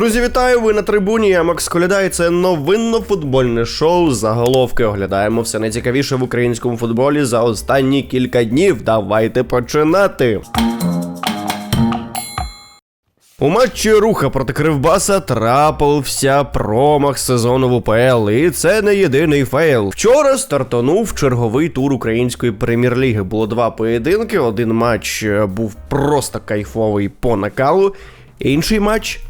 Друзі, вітаю! Ви на трибуні. Я Макс Коляда, і це новинно-футбольне шоу. Заголовки оглядаємо все найцікавіше в українському футболі за останні кілька днів. Давайте починати. У матчі руха проти Кривбаса трапився промах сезону в УПЛ, і це не єдиний фейл. Вчора стартанув черговий тур української прем'єр-ліги. Було два поєдинки. Один матч е, був просто кайфовий по накалу, інший матч.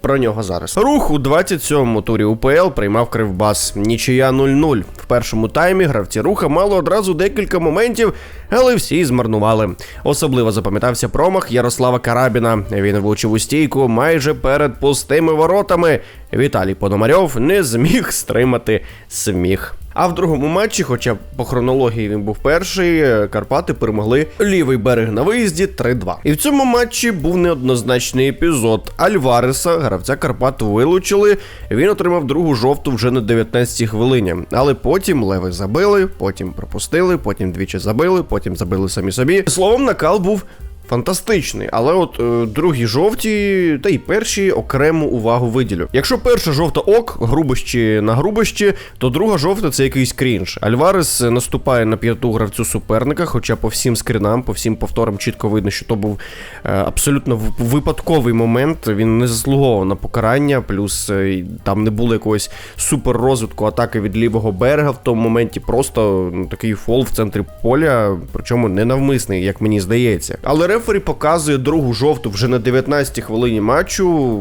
Про нього зараз. Рух у 27-му турі УПЛ приймав Кривбас. Нічия 0-0. В першому таймі гравці руха мали одразу декілька моментів, але всі змарнували. Особливо запам'ятався промах Ярослава Карабіна. Він влучив у стійку майже перед пустими воротами. Віталій Пономарьов не зміг стримати сміх. А в другому матчі, хоча по хронології він був перший, е, Карпати перемогли лівий берег на виїзді 3-2. І в цьому матчі був неоднозначний епізод. Альвареса, гравця Карпат, вилучили. Він отримав другу жовту вже на 19-й хвилині. Але потім леви забили, потім пропустили, потім двічі забили, потім забили самі собі. Словом, накал був Фантастичний, але от е, другі жовті та й перші окрему увагу виділю. Якщо перша жовта ок, грубощі на грубощі, то друга жовта це якийсь крінж. Альварес наступає на п'яту гравцю суперника, хоча по всім скрінам, по всім повторам чітко видно, що то був е, абсолютно випадковий момент. Він не заслуговував на покарання, плюс е, там не було якогось супер розвитку атаки від лівого берега в тому моменті. Просто ну, такий фол в центрі поля, причому ненавмисний, як мені здається. Але рефері показує другу жовту вже на 19-й хвилині матчу.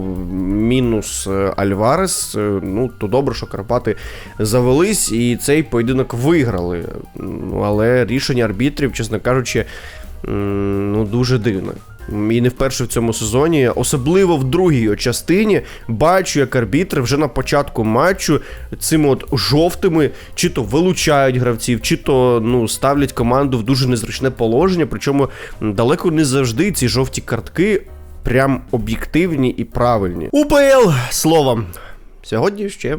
Мінус е, Альварес. Е, Ну, то добре, що Карпати завелись і цей поєдинок виграли. Але рішення арбітрів, чесно кажучи, ну дуже дивне. І не вперше в цьому сезоні, особливо в другій частині, бачу, як арбітри вже на початку матчу цими от жовтими чи то вилучають гравців, чи то ну ставлять команду в дуже незручне положення. Причому далеко не завжди ці жовті картки прям об'єктивні і правильні. УПЛ словом. Сьогодні ще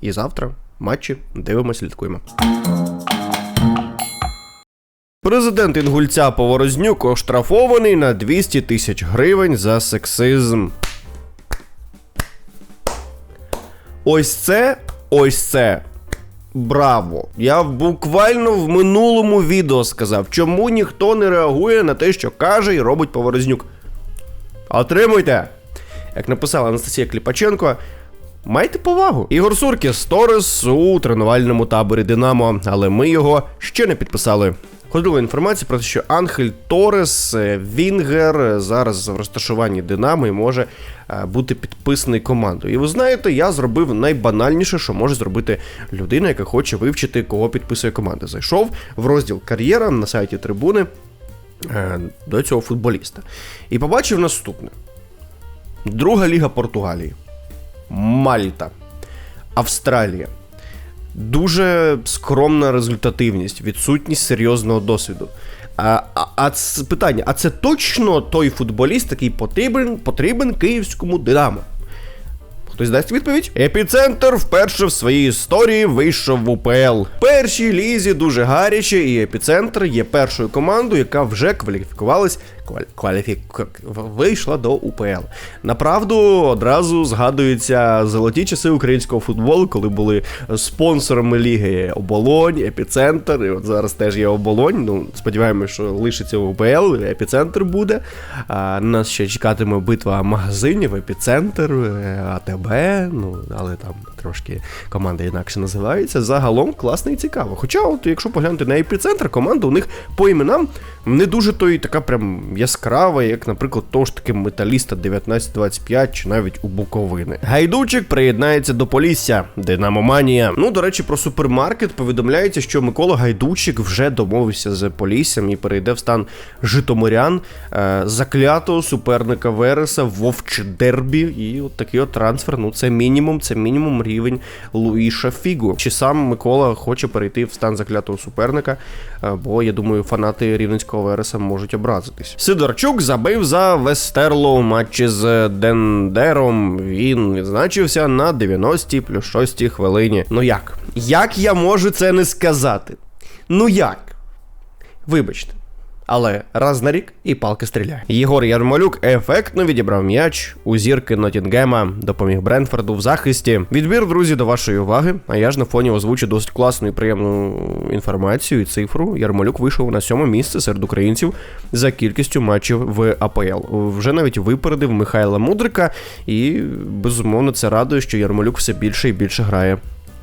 і завтра матчі дивимося, слідкуємо. Президент Інгульця Поворознюк оштрафований на 200 тисяч гривень за сексизм. Ось це, ось це. Браво! Я буквально в минулому відео сказав, чому ніхто не реагує на те, що каже і робить Поворознюк. Отримуйте! Як написала Анастасія Кліпаченко, Майте повагу. Ігор Суркіс Торес у тренувальному таборі Динамо, але ми його ще не підписали. Ходила інформація про те, що Анхель Торес, е, Вінгер е, зараз в розташуванні Динамо і може е, бути підписаний командою. І ви знаєте, я зробив найбанальніше, що може зробити людина, яка хоче вивчити, кого підписує команда. Зайшов в розділ кар'єра на сайті трибуни до цього футболіста. І побачив наступне: Друга ліга Португалії. Мальта, Австралія. Дуже скромна результативність, відсутність серйозного досвіду. А, а, це питання: а це точно той футболіст, який потрібен, потрібен київському Динамо? Хтось дасть відповідь? Епіцентр вперше в своїй історії вийшов в УПЛ. Першій лізі дуже гаряче, і епіцентр є першою командою, яка вже кваліфікувалась. Кваліфік... вийшла до УПЛ. Направду одразу згадуються золоті часи українського футболу, коли були спонсорами ліги Оболонь, епіцентр. І от зараз теж є оболонь. Ну, сподіваємося, що лишиться УПЛ, епіцентр буде. А, нас ще чекатиме битва магазинів, епіцентр, е, АТБ. Ну, але там трошки команда інакше називається. Загалом класно і цікаво. Хоча, от, якщо поглянути на епіцентр, команда у них по іменам не дуже то і така прям яскрава, як, наприклад, того ж таки металіста 1925 чи навіть у Буковини. Гайдучик приєднається до Полісся. Динамоманія. Ну, до речі, про супермаркет повідомляється, що Микола Гайдучик вже домовився з Поліссям і перейде в стан Житомирян, е, заклятого суперника Вереса, Вовче Дербі. І от такий от трансфер. Ну, це мінімум, це мінімум рівень Луїша Фігу. Чи сам Микола хоче перейти в стан заклятого суперника? Е, Бо я думаю, фанати рівненського Вереса можуть образитись. Сидорчук забив за Вестерло у матчі з Дендером. Він відзначився на 90-й плюс 6 хвилині. Ну як? Як я можу це не сказати? Ну як? Вибачте. Але раз на рік і палки стріляє. Єгор Ярмолюк ефектно відібрав м'яч у зірки Нотінгема, допоміг Бренфорду в захисті. Відбір, друзі, до вашої уваги. А я ж на фоні озвучу досить класну і приємну інформацію і цифру. Ярмолюк вийшов на сьоме місце серед українців за кількістю матчів в АПЛ. Вже навіть випередив Михайла Мудрика, і безумовно це радує, що Ярмолюк все більше і більше грає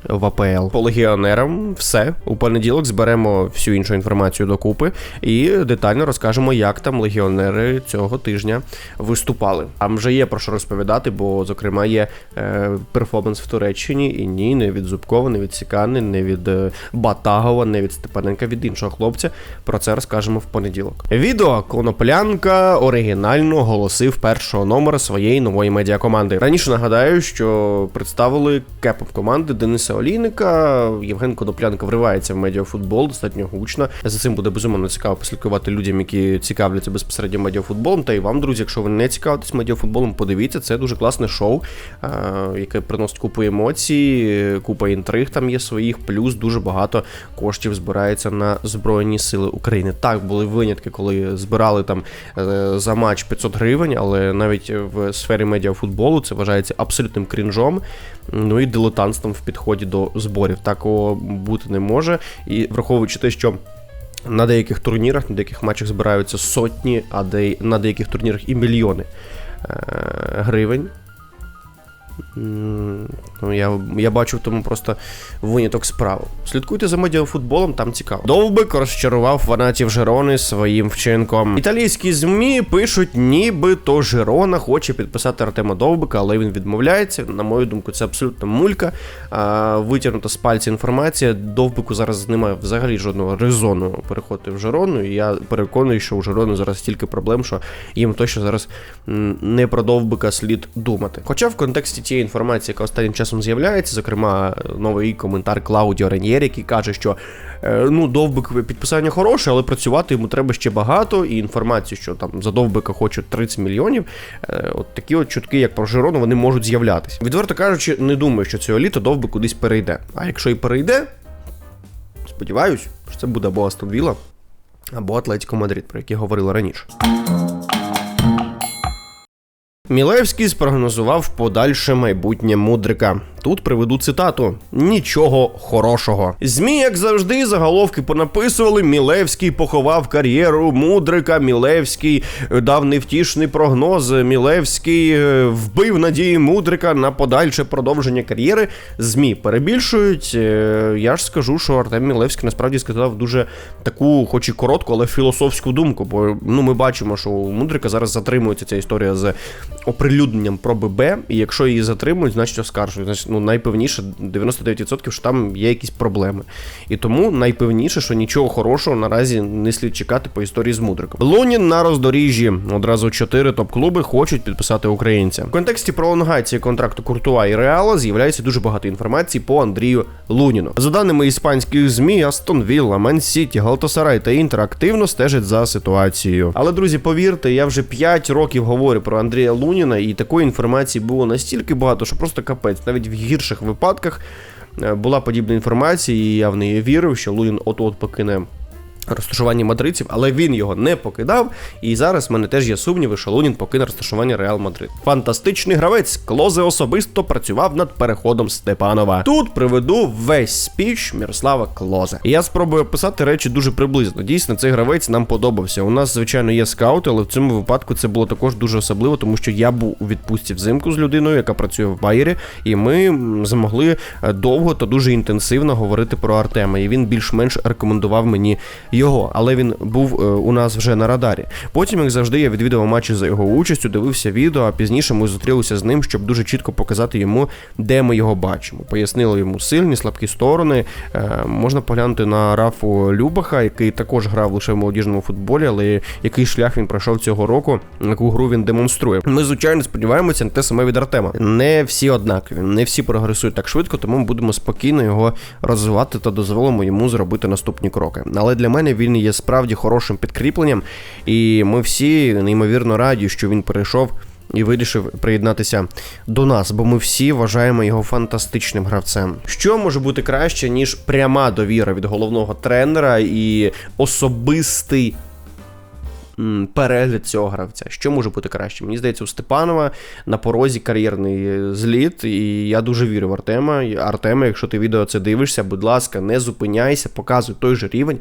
в АПЛ. По легіонерам все. У понеділок зберемо всю іншу інформацію докупи і детально розкажемо, як там легіонери цього тижня виступали. Там вже є про що розповідати, бо, зокрема, є е, перформанс в Туреччині, і ні, не від Зубкова, не від Сікани, не від е, Батагова, не від Степаненка, від іншого хлопця. Про це розкажемо в понеділок. Відео Коноплянка оригінально голосив першого номера своєї нової медіакоманди. Раніше нагадаю, що представили кепоп команди Дениса Олійника. Євген Коноплянка вривається в медіафутбол достатньо гучно. За цим буде безумовно цікаво послідкувати людям, які цікавляться безпосередньо медіафутболом. Та й вам, друзі, якщо ви не цікавитесь медіафутболом, подивіться, це дуже класне шоу, яке приносить купу емоцій, купа інтриг там є своїх, плюс дуже багато коштів збирається на Збройні Сили України. Так, були винятки, коли збирали там е, за матч 500 гривень, але навіть в сфері медіафутболу це вважається абсолютним крінжом. Ну і дилетантством в підході до зборів. Такого бути не може. І враховуючи те, що. На деяких турнірах, на деяких матчах збираються сотні, а де, на деяких турнірах і мільйони е, гривень. Ну, я, я бачу в тому просто виняток справи. Слідкуйте за медіафутболом, там цікаво. Довбик розчарував фанатів Жерони своїм вчинком. Італійські ЗМІ пишуть, нібито Жерона хоче підписати Артема Довбика, але він відмовляється. На мою думку, це абсолютно мулька. А, витягнута з пальця інформація. Довбику зараз немає взагалі жодного резону переходити в Жерону. І я переконаний, що у Жерони зараз стільки проблем, що їм точно зараз не про Довбика слід думати. Хоча в контексті тієї інформації, яка останнім часом з'являється, зокрема, новий коментар Клаудіо Реньєр, який каже, що е, ну, довбик підписання хороше, але працювати йому треба ще багато. І інформацію, що там за довбика хочуть 30 мільйонів. е, От такі от чутки, як про Жирону, вони можуть з'являтися. Відверто кажучи, не думаю, що цього літа довбик кудись перейде. А якщо і перейде, сподіваюсь, що це буде або Астон Вілла, або Атлетіко Мадрид, про які говорили раніше. Мілевський спрогнозував подальше майбутнє мудрика. Тут приведу цитату: нічого хорошого. Змі, як завжди, заголовки понаписували. Мілевський поховав кар'єру мудрика. Мілевський е, дав невтішний прогноз. Мілевський е, вбив надії мудрика на подальше продовження кар'єри. Змі перебільшують. Е, Я ж скажу, що Артем Мілевський насправді сказав дуже таку, хоч і коротку, але філософську думку. Бо ну ми бачимо, що у мудрика зараз затримується ця історія з оприлюдненням проби Б, і якщо її затримують, значить оскаржують. Значить, ну найпевніше 99% що там є якісь проблеми. І тому найпевніше, що нічого хорошого наразі не слід чекати по історії з мудриком. Лунін на роздоріжжі. Одразу чотири топ-клуби хочуть підписати українця. В контексті пролонгації контракту Куртуа і Реала з'являється дуже багато інформації по Андрію Луніну. За даними іспанських змі, Астон Вілла, Мен Сіті, Галтасарай та Інтер активно стежать за ситуацією. Але друзі, повірте, я вже 5 років говорю про Андрія Луніна, і такої інформації було настільки багато, що просто капець. Навіть в гірших випадках е, була подібна інформація, і я в неї вірив, що Лунін от-от покине. Розташування мадридців, але він його не покидав. І зараз в мене теж є сумніви, що Лунін покине розташування Реал Мадрид. Фантастичний гравець Клозе особисто працював над переходом Степанова. Тут приведу весь спіч Мірослава Клозе. Я спробую описати речі дуже приблизно. Дійсно, цей гравець нам подобався. У нас, звичайно, є скаути, але в цьому випадку це було також дуже особливо, тому що я був у відпустці взимку з людиною, яка працює в Байері, і ми змогли е, довго та дуже інтенсивно говорити про Артема. І він більш-менш рекомендував мені його, але він був е, у нас вже на радарі. Потім, як завжди, я відвідував матчі за його участю, дивився відео, а пізніше ми зустрілися з ним, щоб дуже чітко показати йому, де ми його бачимо. Пояснили йому сильні, слабкі сторони. Е, можна поглянути на Рафу Любаха, який також грав лише в молодіжному футболі, але який шлях він пройшов цього року, яку гру він демонструє. Ми, звичайно, сподіваємося на те саме від Артема. Не всі однакові, не всі прогресують так швидко, тому ми будемо спокійно його розвивати та дозволимо йому зробити наступні кроки. Але для мене він є справді хорошим підкріпленням, і ми всі неймовірно раді, що він перейшов. І вирішив приєднатися до нас, бо ми всі вважаємо його фантастичним гравцем. Що може бути краще, ніж пряма довіра від головного тренера і особистий перегляд цього гравця. Що може бути краще? Мені здається, у Степанова на порозі кар'єрний зліт, і я дуже вірю в Артема. Артема, якщо ти відео це дивишся, будь ласка, не зупиняйся, показуй той же рівень.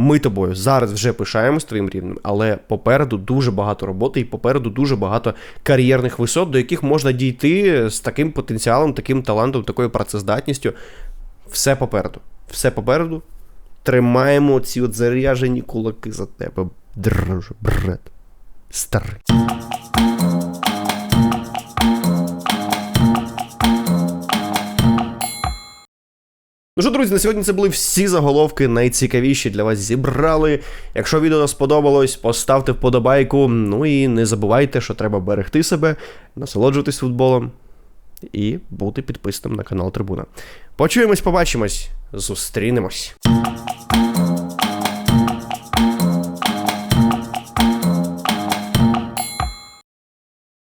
Ми тобою зараз вже пишаємось твоїм рівнем, але попереду дуже багато роботи і попереду дуже багато кар'єрних висот, до яких можна дійти з таким потенціалом, таким талантом, такою працездатністю. Все попереду. Все попереду. Тримаємо ці от заряжені кулаки за тебе, друже, брат. Старий. Ну що, друзі, на сьогодні це були всі заголовки, найцікавіші для вас зібрали. Якщо відео сподобалось, поставте вподобайку. Ну і не забувайте, що треба берегти себе, насолоджуватись футболом і бути підписним на канал Трибуна. Почуємось, побачимось, зустрінемось.